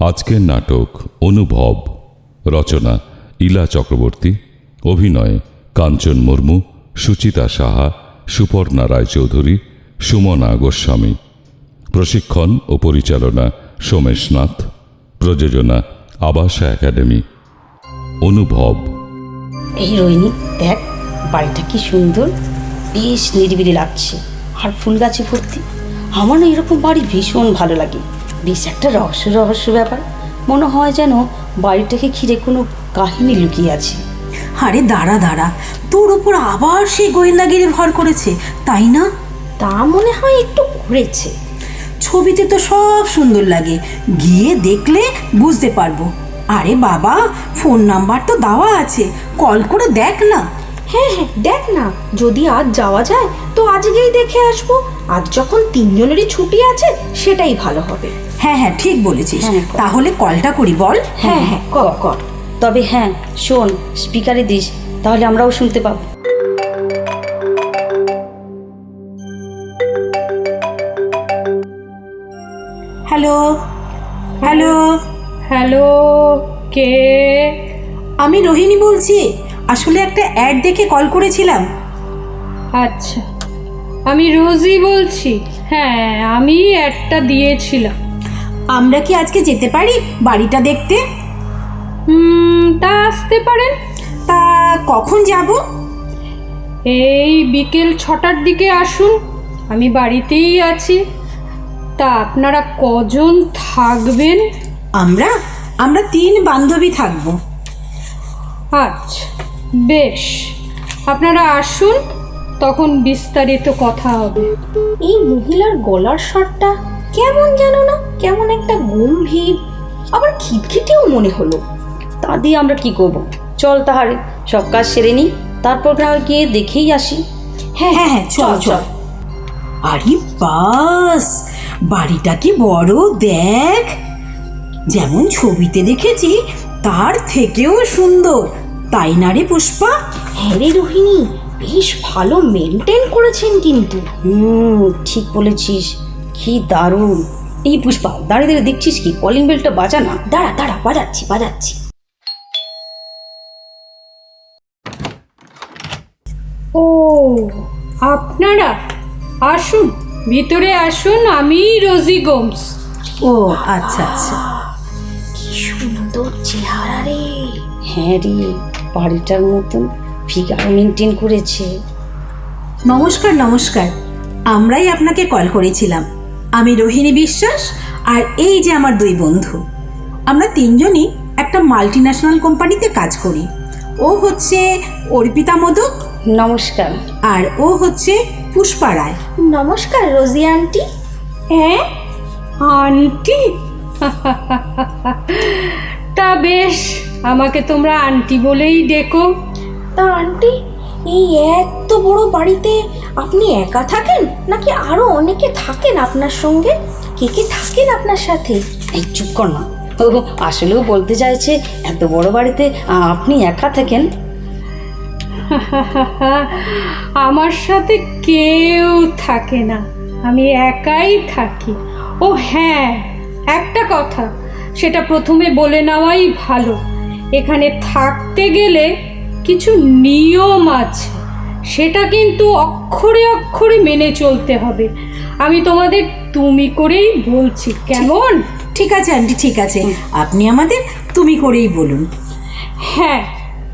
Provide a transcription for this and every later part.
আজকের নাটক অনুভব, রচনা ইলা চক্রবর্তী, অভিনয় কাঞ্চন মুর্মু, সুচিতা সাহা, সুপর্ণা রায়চৌধুরী, সুমনা গোস্বামী। প্রশিক্ষণ ও পরিচালনা সোমেশ নাথ, প্রযোজনা আবাসা একাডেমি। অনুভব। এই রোহিণী, দেখ, বাড়িটা কি সুন্দর। বেশ নিরিবিলি লাগছে। আর ফুল গাছে ভর্তি। আমার না এরকম বাড়ি ভীষণ ভালো লাগে। বেশ একটা রহস্য রহস্য ব্যাপার। মনে হয় যেন বাড়িটাকে ঘিরে কোনো কাহিনী লুকিয়ে আছে। আরে দাঁড়া দাঁড়া। তোর উপর আবার সেই গোয়েন্দাগিরি ভর করেছে তাই না? তা মনে হয় একটু ঘুরেছে ছবিতে তো সব সুন্দর লাগে। গিয়ে দেখলে বুঝতে পারব। আরে বাবা ফোন নাম্বার তো দেওয়া আছে। কল করে দেখ না। হ্যাঁ হ্যাঁ দেখ না। যদি আজ যাওয়া যায় তো আজকেই দেখে আসব। আজ যখন তিনজনেরই ছুটি আছে সেটাই ভালো হবে। হ্যাঁ হ্যাঁ ঠিক বলেছিস। হ্যাঁ, কর। তাহলে কলটা করি বল। হ্যাঁ হ্যাঁ কর কর। তবে হ্যাঁ শোন স্পিকারে দিস তাহলে আমরাও শুনতে পাবো। Hello hello. হ্যালো কে? আমি রোহিণী বলছি। আসলে একটা অ্যাড দেখে কল করেছিলাম। আচ্ছা। আমি রোজি বলছি। হ্যাঁ আমি একটা দিয়েছিলাম। আমরা কি আজকে যেতে পারি? বাড়িটা দেখতে? তা আসতে পারেন। তা কখন যাব? এই বিকেল ছটার দিকে আসুন। আমি বাড়িতেই আছি। তা আপনারা কজন থাকবেন? আমরা? আমরা তিন বান্ধবী থাকব। আচ্ছা বেশ। আপনারা আসুন তখন বিস্তারিত কথা হবে। এই মহিলার গলার স্বরটা কেমন জানো না? কেমন একটা গম্ভীর আবার খিটখিটেও মনে হলো। তা দিয়ে আমরা কি করব? চল তাহলে সব কাজ সেরে নিই তারপর হয় গিয়ে দেখেই আসি। হ্যাঁ হ্যাঁ হ্যাঁ চল চল আরে বাস বাড়িটা কি বড় দেখ। যেমন ছবিতে দেখেছি তার থেকেও সুন্দর। তাই না রে পুষ্পা? হ্যাঁ রে রোহিণী বেশ ভালো মেনটেন করেছেন কিন্তু। হুম ঠিক বলেছিস। কি দারুণ। এই পুষ্পা দাঁড়িয়ে দাঁড়িয়ে দেখছিস কি? কলিং বেলটা বাজা না? দাঁড়া দাঁড়া বাজাচ্ছি বাজাচ্ছি। ও আপনারা আসুন ভিতরে আসুন আমি রোজি গোমস। ও আচ্ছা আচ্ছা। কি সুন্দর চেহারা রে। হ্যাঁ রে বাড়িটার মতন ফিগার মেনটেন করেছে। নমস্কার নমস্কার। আমরাই আপনাকে কল করেছিলাম। আমি রোহিণী বিশ্বাস আর এই যে আমার দুই বন্ধু। আমরা তিনজনই একটা মাল্টি ন্যাশনাল কোম্পানিতে কাজ করি। ও হচ্ছে অর্পিতা মোদক নমস্কার। আর ও হচ্ছে পুষ্পা রায়। নমস্কার রোজি আন্টি। হ্যাঁ আন্টি। তা বেশ আমাকে তোমরা আন্টি বলেই ডেকো। তা আন্টি এই এত বড় বাড়িতে আপনি একা থাকেন? নাকি আরও অনেকে থাকেন আপনার সঙ্গে? কে কে থাকেন আপনার সাথে? এই চুপ কর না। ও আসলেও বলতে চাইছে এত বড় বাড়িতে আপনি একা থাকেন? আমার সাথে কেউ থাকে না। আমি একাই থাকি। ও হ্যাঁ একটা কথা সেটা প্রথমে বলে নেওয়াই ভালো। এখানে থাকতে গেলে কিছু নিয়ম আছে। সেটা কিন্তু অক্ষরে অক্ষরে মেনে চলতে হবে। আমি তোমাদের তুমি করেই বলছি কেমন? ঠিক আছে আন্টি ঠিক আছে। আপনি আমাদের তুমি করেই বলুন। হ্যাঁ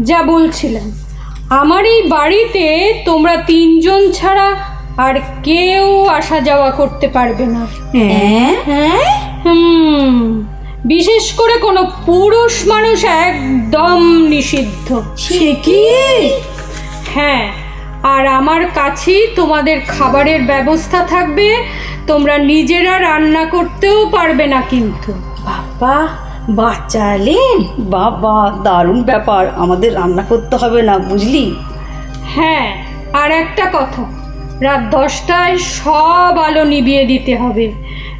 যা বলছিলাম। আমার এই বাড়িতে তোমরা তিনজন ছাড়া আর কেউ আসা যাওয়া করতে পারবে না। হ্যাঁ? হ্যাঁ? হুম। বিশেষ করে কোনো পুরুষ মানুষ একদম নিষিদ্ধ। সে কি? হ্যাঁ। আর আমার কাছেই তোমাদের খাবারের ব্যবস্থা থাকবে। তোমরা নিজেরা রান্না করতেও পারবে না কিন্তু। বাবা বাচ্চালেন বাবা দারুণ ব্যাপার। আমাদের রান্না করতে হবে না বুঝলি? হ্যাঁ আর একটা কথা। রাত দশটায় সব আলো নিভিয়ে দিতে হবে।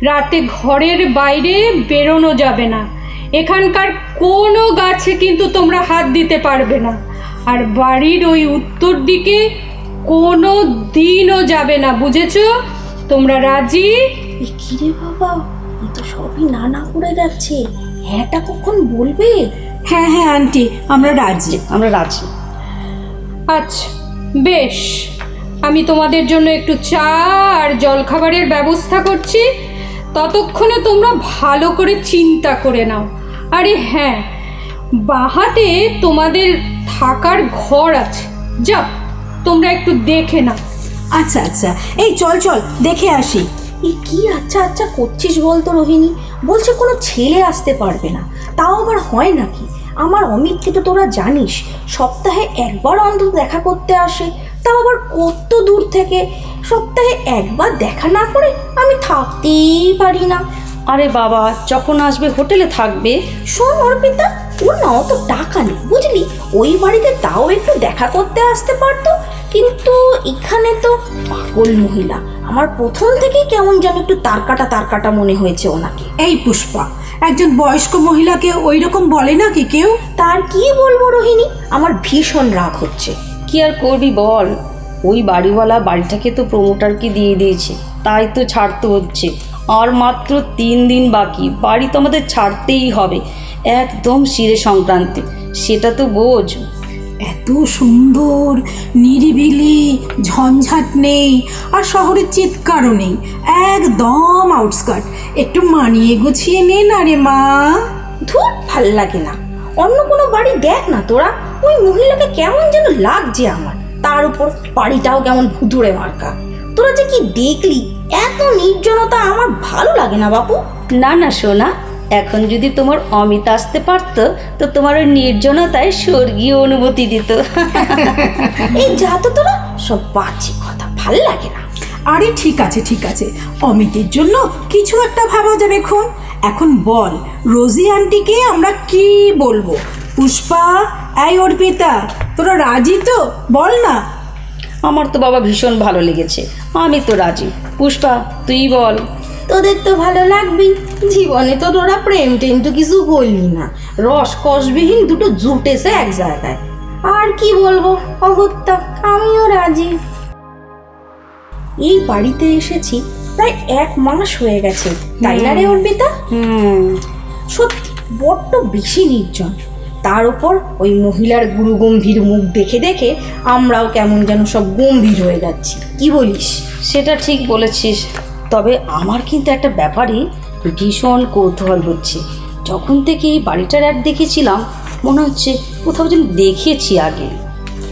রাতে ঘরের বাইরে বেরোনো যাবে না। এখানকার কোনো গাছে কিন্তু তোমরা হাত দিতে পারবে না। আর বাড়ির ওই উত্তর দিকে কোনো দিনও যাবে না বুঝেছ? তোমরা রাজি? কিরে বাবা? এ তো সবই না না করে যাচ্ছে। হ্যাঁটা কখন বলবে? হ্যাঁ হ্যাঁ আন্টি আমরা রাজি। আমরা রাজি। আচ্ছা বেশ। আমি তোমাদের জন্য একটু চা আর জলখাবারের ব্যবস্থা করছি। ততক্ষণে তোমরা ভালো করে চিন্তা করে নাও। আরে হ্যাঁ বাহাতে তোমাদের থাকার ঘর আছে। যাও। তোমরা একটু দেখে না আচ্ছা আচ্ছা। এই চল চল দেখে আসি। এই কি আচ্ছা আচ্ছা করছিস বলতো রোহিণী? বলছে কোনো ছেলে আসতে পারবে না। তাও আবার হয় নাকি? আমার অমিতকে তো তোরা জানিস সপ্তাহে একবার অন্তত দেখা করতে আসে। তাও আবার কত দূর থেকে সপ্তাহে একবার দেখা না করে আমি থাকতেই পারি না। আরে বাবা যখন আসবে হোটেলে থাকবে। শোন অর্পিতা ওর না অত টাকা নেই বুঝলি? ওই বাড়িতে তাও একটু দেখা করতে আসতে পারতো কিন্তু এখানে তো পাগল মহিলা। আমার প্রথম থেকেই কেমন যেন একটু তারকাটা তারকাটা মনে হয়েছে ওনাকে। এই পুষ্পা একজন বয়স্ক মহিলাকে ওই রকম বলে নাকি কেউ? তার কি বলব রোহিণী? আমার ভীষণ রাগ হচ্ছে। কি আর করবি বল? ওই বাড়িওয়ালা বাড়িটাকে তো প্রমোটারকে দিয়ে দিয়েছে তাই তো ছাড়তে হচ্ছে। আর মাত্র তিন দিন বাকি বাড়ি তো আমাদের ছাড়তেই হবে। একদম শিরে সংক্রান্তি। সেটা তো বোঝ। এত সুন্দর নিরিবিলি ঝঞ্ঝাট নেই আর শহরের চিৎকারও নেই। একদম আউটস্কার্ট একটু মানিয়ে গুছিয়ে নে না রে মা। ধুর ভালো লাগে না। অন্য কোনো বাড়ি দেখ না তোরা। ওই মহিলাকে কেমন যেন লাগছে আমার। তার উপর বাড়িটাও কেমন ভুতুড়ে মার্কা। তোরা যে কি দেখলি? এত নির্জনতা আমার ভালো লাগে না বাপু। না না সোনা এখন যদি তোমার অমিত আসতে পারতো তো তোমার ওই নির্জনতায় স্বর্গীয় অনুভূতি দিত। এই যা তো তোরা সব বাচ্চি কথা ভালো লাগে না। আরে ঠিক আছে ঠিক আছে। অমিতের জন্য কিছু একটা ভাবা যাবে এখন এখন বল রোজি আন্টিকে আমরা কি বলব? পুষ্পা এই অর্পিতা তোরা রাজি তো? বল না। আমার তো বাবা ভীষণ ভালো লেগেছে। আমি তো রাজি। পুষ্পা তুই বল। তোদের তো ভালো লাগবেই। জীবনে তো তোরা প্রেম টেম তো কিছু করলি না। রস কষবিহীন দুটো জুটেছে এক জায়গায়। আর কি বলব অগত্যা আমিও রাজি। এই বাড়িতে এসেছি প্রায় এক মাস হয়ে গেছে। তাই না রে অর্পিতা? সত্যি বড্ড বেশি নির্জন। তার উপর ওই মহিলার গুরু গম্ভীর মুখ দেখে দেখে আমরাও কেমন যেন সব গম্ভীর হয়ে যাচ্ছি। কি বলিস? সেটা ঠিক বলেছিস। তবে আমার কিন্তু একটা ব্যাপারে ভীষণ কৌতূহল হচ্ছে। যখন থেকে এই বাড়িটার অ্যাড দেখেছিলাম মনে হচ্ছে কোথাও যেন দেখেছি আগে।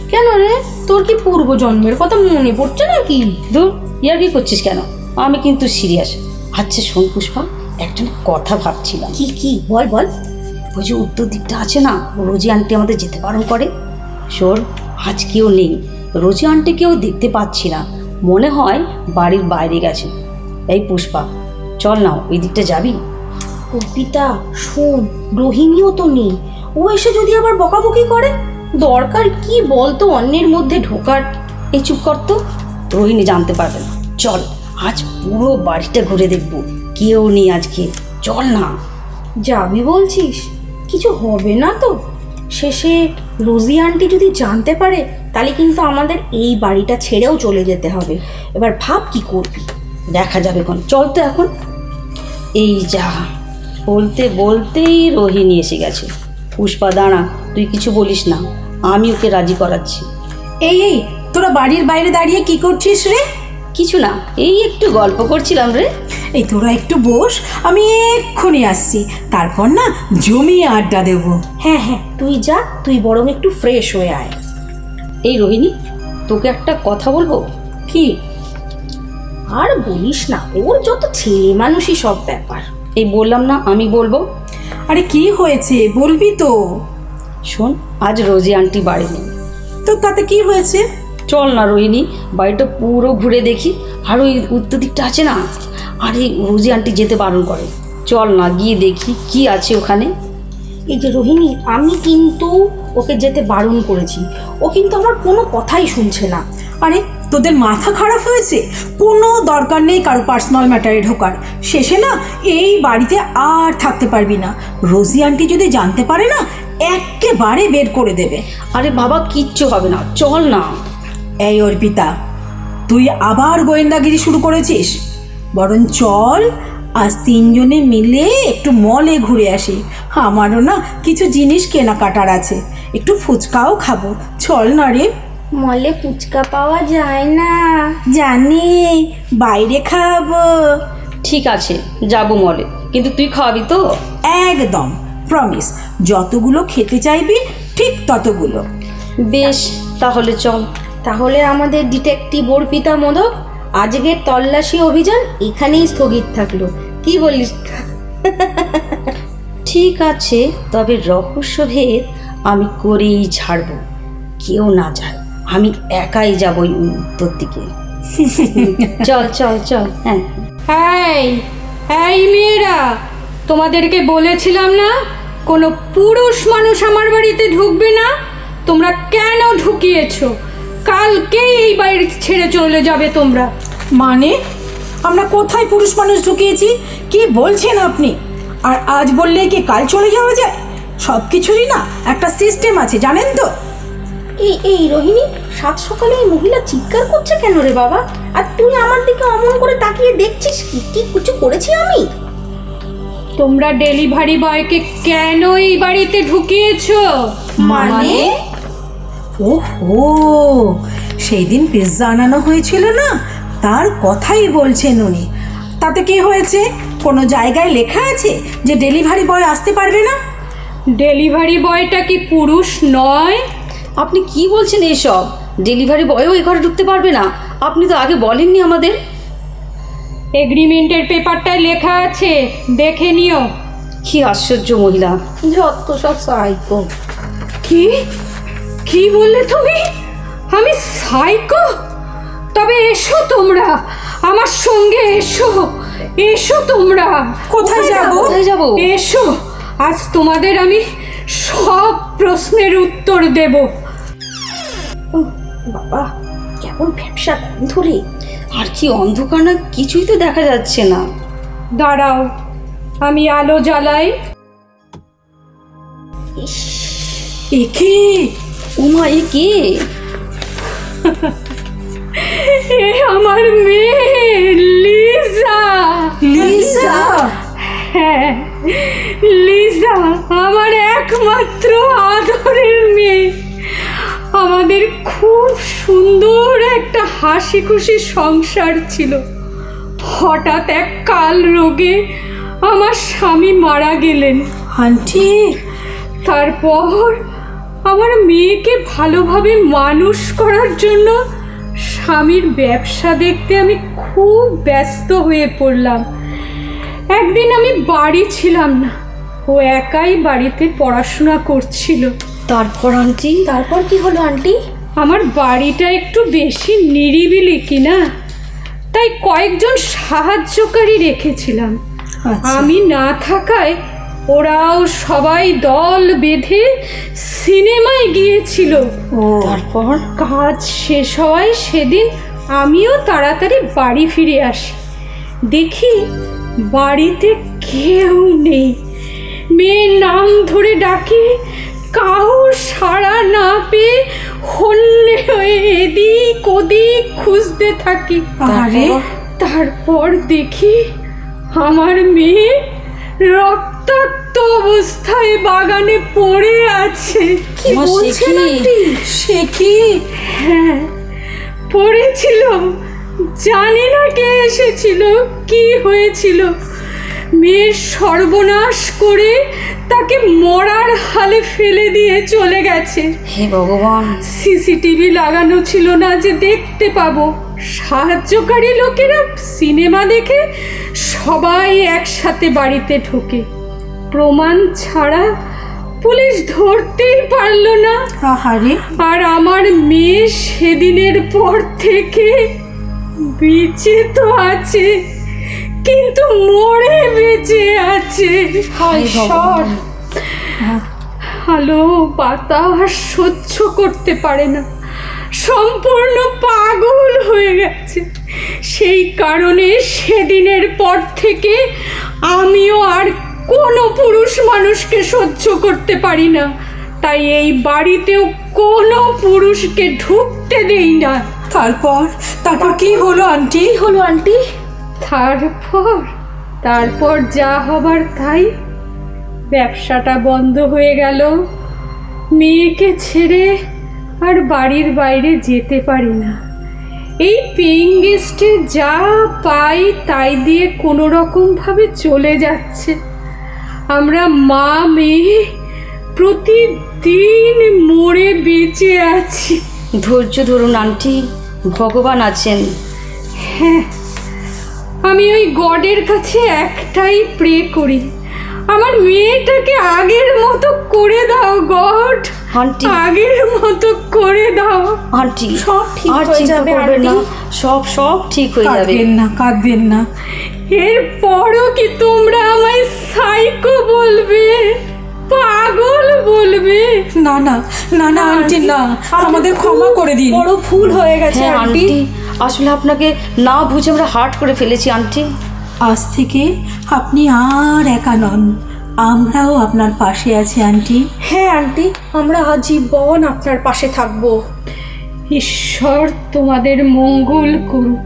কেন রে? তোর কি পূর্বজন্মের কথা মনে পড়ছে নাকি? দূর ইয়ার কি করছিস কেন? আমি কিন্তু সিরিয়াস। আচ্ছা শোন পুষ্পা একটা কথা ভাবছিলাম। কি কি? বল বল। ওই যে উত্তর দিকটা আছে না রোজি আন্টি আমাদের যেতে বারণ করে। শোর আজ কেউ নেই। রোজি আন্টিকেও দেখতে পাচ্ছি না। মনে হয় বাড়ির বাইরে গেছে। এই পুষ্পা চল না ওই দিকটা যাবি? অর্পিতা শোন রোহিণীও তো নেই। ও এসে যদি আবার বকাবকি করে? দরকার কি বলতো অন্যের মধ্যে ঢোকার? এই চুপ কর তো রোহিণী জানতে পারবে না। চল আজ পুরো বাড়িটা ঘুরে দেখব কেউ নেই আজকে। চল না। যাবি বলছিস? কিছু হবে না তো? শেষে রোজি আন্টি যদি জানতে পারে তাহলে কিন্তু আমাদের এই বাড়িটা ছেড়েও চলে যেতে হবে। এবার ভাব কি করবি? দেখা যাবে কোন। চল তো এখন। এই যা বলতে বলতেই রোহিণী এসে গেছে। পুষ্পা দাঁড়া তুই কিছু বলিস না। আমি ওকে রাজি করাচ্ছি। এই এই তোরা বাড়ির বাইরে দাঁড়িয়ে কি করছিস রে? কিছু না এই একটু গল্প করছিলাম রে। এই তোরা একটু বস আমি এক্ষুনি আসছি। তারপর না জমিয়ে আড্ডা দেবো। হ্যাঁ হ্যাঁ তুই যা তুই বরং একটু ফ্রেশ হয়ে আয়। এই রোহিণী তোকে একটা কথা বলব? কি? আর বলিস না, ওর যত ছেলে মানুষই সব ব্যাপার। এই বললাম না, আমি বলব। আরে কি হয়েছে? বলবি তো। শোন, আজ রোজি আন্টি বাড়ি নেই। তো তাতে কি হয়েছে? চল না রোহিণী, বাড়িটা পুরো ঘুরে দেখি। আর ওই উত্তর দিকটা আছে না? আরে রোজি আন্টি যেতে বারণ করে। চল না, গিয়ে দেখি কি আছে ওখানে। এই যে রোহিণী, আমি কিন্তু ওকে যেতে বারণ করেছি। ও কিন্তু আমার কোনো কথাই শুনছে না। আরে তোদের মাথা খারাপ হয়েছে? কোনো দরকার নেই কারও পার্সোনাল ম্যাটারে ঢোকার। শেষে না এই বাড়িতে আর থাকতে পারবি না। রোজি আন্টি যদি জানতে পারে না একেবারে বের করে দেবে। আরে বাবা কিচ্ছু হবে না। চল না। এই অর্পিতা তুই আবার গোয়েন্দাগিরি শুরু করেছিস? বরং চল আজ তিনজনে মিলে একটু মলে ঘুরে আসি। আমারও না কিছু জিনিস কেনাকাটার আছে। একটু ফুচকাও খাব। চল না রে। মলে ফুচকা পাওয়া যায় না। জানি বাইরে খাব। ঠিক আছে যাব মলে। কিন্তু তুই খাওয়াবি তো? একদম প্রমিস যতগুলো খেতে চাইবি ঠিক ততগুলো। বেশ তাহলে চল। তাহলে আমাদের ডিটেকটিভ অর্পিতা মোদক আজকের তল্লাশি অভিযান এখানেই স্থগিত থাকল। কি বলিস? ঠিক আছে তবে রহস্যভেদ আমি করেই ছাড়ব। কেউ না যায় আমি একাই যাব ওই উত্তর দিকে। চল চল চল। হ্যাঁ। এই এই মেয়েরা তোমাদেরকে বলেছিলাম না কোনো পুরুষ মানুষ আমার বাড়িতে ঢুকবে না? তোমরা কেন ঢুকিয়েছো? কালকেই এই বাড়ি ছেড়ে চলে যাবে তোমরা। মানে? আমরা কোথায় পুরুষ মানুষ ঢুকিয়েছি? কি বলছেন আপনি? আর আজ বললে কি কাল চলে যাওয়া যায়? সব কিছুরই না একটা সিস্টেম আছে জানেন তো? এই এই রোহিণী সাত সকালে এই মহিলা চিৎকার করছে কেন রে বাবা? আর তুই আমার দিকে অমন করে তাকিয়ে দেখছিস কি? কি কিছু করেছি আমি? তোমরা ডেলিভারি বয়কে কেন এই বাড়িতে ঢুকিয়েছো? মানে? ওহো সেই দিন পিৎজা আনানো হয়েছিল না? তার কথাই বলছেন উনি। তাতে কি হয়েছে? কোনো জায়গায় লেখা আছে যে ডেলিভারি বয় আসতে পারবে না? ডেলিভারি বয়টা কি পুরুষ নয়? আপনি কি বলছেন এসব? ডেলিভারি বয়ও এ ঘরে ঢুকতে পারবে না। আপনি তো আগে বলেননি আমাদের। এগ্রিমেন্টের পেপারটায় লেখা আছে। দেখে নিও। কি আশ্চর্য মহিলা। যত সব সাইকো কি? কি বললে তুমি? আমি সাইকো তবে এসো তোমরা। আমার সঙ্গে এসো। এসো তোমরা। কোথায় যাব? কোথায় যাব? এসো। আজ তোমাদের আমি সব প্রশ্নের উত্তর দেব। বাবা কেমন ব্যবসা গন্ধ রে। আর কি অন্ধকার না কিছুই তো দেখা যাচ্ছে না। দাঁড়াও আমি আলো জ্বালাই। একে উমা এ কে? এ আমার মেয়ে লিজা। লিসা হ্যাঁ লিজা আমার একমাত্র আদরের মেয়ে। সুন্দর একটা হাসি খুশি সংসার ছিল। হঠাৎ এক কাল রোগে আমার স্বামী মারা গেলেন। আন্টি! তারপর আমার মেয়েকে ভালোভাবে মানুষ করার জন্য স্বামীর ব্যবসা দেখতে আমি খুব ব্যস্ত হয়ে পড়লাম। একদিন আমি বাড়ি ছিলাম না ও একাই বাড়িতে পড়াশোনা করছিল। তারপর আন্টি? তারপর কি হলো আন্টি? আমার বাড়িটা একটু বেশি নিরিবিলি কিনা? তাই কয়েকজন সাহায্যকারী রেখেছিলাম। আচ্ছা। আমি না থাকায় ওরাও সবাই দল বেঁধে সিনেমায় গিয়েছিল। তারপর? কাজ শেষ হওয়ায় সেদিন আমিও তাড়াতাড়ি বাড়ি ফিরে আসি। দেখি বাড়িতে কেউ নেই। মেয়ের নাম ধরে ডাকি কাউর সাড়া না পেয়ে হল্লে হয়ে এদিক ওদিক খুঁজতে থাকি। আরে। তারপর দেখি আমার মেয়ে রক্তাক্ত অবস্থায় বাগানে পড়ে আছে। কি সে কি? সে কি? হ্যাঁ পড়েছিল। জানি না কে এসেছিল কি হয়েছিল। মেয়ের সর্বনাশ করে তাকে মরার হালে ফেলে দিয়ে চলে গেছে। হে ভগবান। সিসিটিভি লাগানো ছিল না যে দেখতে পাবো। সাহায্যকারী লোকেরা সিনেমা দেখে সবাই একসাথে বাড়িতে ঢোকে। প্রমাণ ছাড়া পুলিশ ধরতেই পারল না। আহারে। আর আমার মেয়ে সেদিনের পর থেকে বেঁচে তো আছে। কিন্তু মরে বেঁচে আছে। হায় ভগবান। আলো বাতাস সহ্য করতে পারে না। সম্পূর্ণ পাগল হয়ে গেছে। সেই কারণে সেদিনের পর থেকে আমিও আর কোনো পুরুষ মানুষকে সহ্য করতে পারি না। তাই এই বাড়িতেও কোনো পুরুষকে ঢুকতে দেই না। তারপর তারপর কি হলো আন্টি? হলো আন্টি? তারপর তারপর যা হবার তাই ব্যবসাটা বন্ধ হয়ে গেল। মেয়েকে ছেড়ে আর বাড়ির বাইরে যেতে পারি না। এই পেইং গেস্টে যা পাই তাই দিয়ে কোনো রকমভাবে চলে যাচ্ছে। আমরা মা মেয়ে প্রতিদিন মরে বেঁচে আছি। ধৈর্য ধরুন আন্টি। ভগবান আছেন। হ্যাঁ আমি ওই গডের কাছে একটাই প্রে করি। আমার মেয়েটাকে আগের মতো করে দাও গড। আন্টি। আগের মতো করে দাও। আন্টি সব ঠিক হয়ে যাবে, না। সব সব ঠিক হয়ে যাবে। কাঁদবেন না কাঁদবেন না। এরপরও কি তোমরা আমায় সাইকো বলবে? পাগল বলবে? না না না না আন্টি না। আমাদের ক্ষমা করে দিন। বড় ভুল হয়ে গেছে হ্যাঁ আন্টি। আসলে আপনাকে না বুঝে আমরা হার্ট করে ফেলেছি আন্টি আজ থেকে আপনি আর একা নন। আমরাও আপনার পাশে আছি আন্টি হ্যাঁ আন্টি আমরা আজীবন আপনার পাশে থাকব। ঈশ্বর তোমাদের মঙ্গল করুক।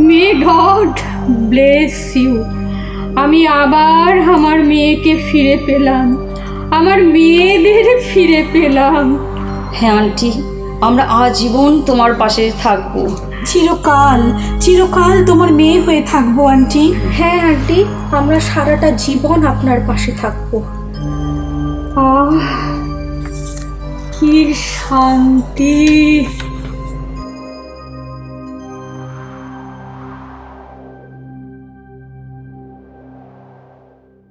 মে গড ব্লেস ইউ আমি আবার আমার মেয়েকে ফিরে পেলাম। আমার মেয়েদের ফিরে পেলাম। হ্যাঁ আন্টি আমরা আজীবন তোমার পাশে থাকব। চিরকাল চিরকাল তোমার মেয়ে হয়ে থাকব আন্টি। হ্যাঁ আন্টি। আমরা সারাটা জীবন আপনার পাশে থাকব। আহ কি শান্তি।